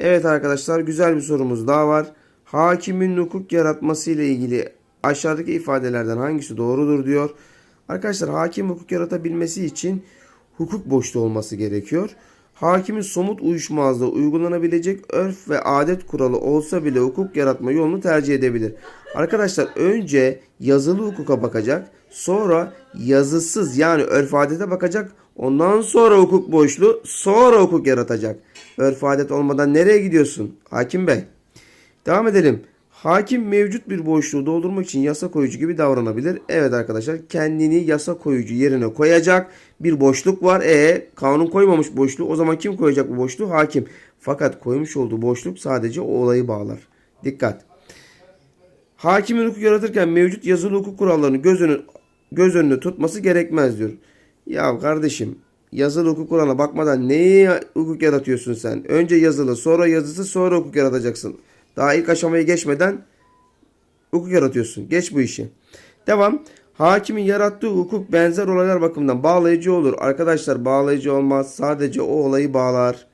Evet arkadaşlar güzel bir sorumuz daha var. Hakimin hukuk yaratması ile ilgili aşağıdaki ifadelerden hangisi doğrudur diyor. Arkadaşlar hakim hukuk yaratabilmesi için hukuk boşluğu olması gerekiyor. Hakimin somut uyuşmazlığı uygulanabilecek örf ve adet kuralı olsa bile hukuk yaratma yolunu tercih edebilir. Arkadaşlar önce yazılı hukuka bakacak, sonra yazısız yani örf adete bakacak, ondan sonra hukuk boşluğu, sonra hukuk yaratacak. Örf adet olmadan nereye gidiyorsun hakim bey? Devam edelim. Hakim mevcut bir boşluğu doldurmak için yasa koyucu gibi davranabilir. Evet arkadaşlar kendini yasa koyucu yerine koyacak bir boşluk var. E kanun koymamış boşluğu o zaman kim koyacak bu boşluğu? Hakim. Fakat koymuş olduğu boşluk sadece o olayı bağlar. Dikkat. Hakimin hukuk yaratırken mevcut yazılı hukuk kurallarını göz, önü, göz önünde tutması gerekmez diyor. Ya kardeşim yazılı hukuk kuralına bakmadan neyi hukuk yaratıyorsun sen? Önce yazılı sonra yazısı sonra hukuk yaratacaksın. Daha ilk aşamayı geçmeden hukuk yaratıyorsun. Geç bu işi. Devam. Hakimin yarattığı hukuk benzer olaylar bakımından bağlayıcı olur. Arkadaşlar bağlayıcı olmaz. Sadece o olayı bağlar.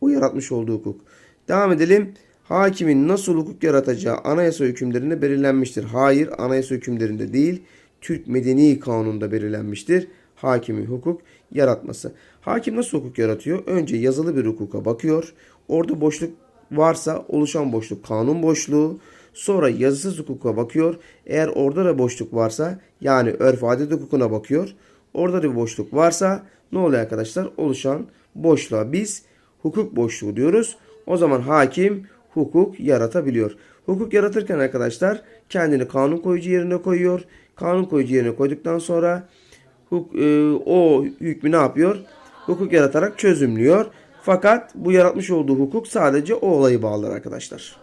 O yaratmış olduğu hukuk. Devam edelim. Hakimin nasıl hukuk yaratacağı anayasa hükümlerinde belirlenmiştir. Hayır anayasa hükümlerinde değil. Türk Medeni Kanunu'nda belirlenmiştir. Hakimin hukuk yaratması. Hakim nasıl hukuk yaratıyor? Önce yazılı bir hukuka bakıyor. Orada boşluk varsa oluşan boşluk kanun boşluğu. Sonra yazısız hukuka bakıyor. Eğer orada da boşluk varsa yani örf adet hukukuna bakıyor. Orada da bir boşluk varsa ne oluyor arkadaşlar? Oluşan boşluğa biz hukuk boşluğu diyoruz. O zaman hakim hukuk yaratabiliyor. Hukuk yaratırken arkadaşlar kendini kanun koyucu yerine koyuyor. Kanun koyucu yerine koyduktan sonra huk, e, o hükmü ne yapıyor? Hukuk yaratarak çözümlüyor. Fakat bu yaratmış olduğu hukuk sadece o olayı bağlar arkadaşlar.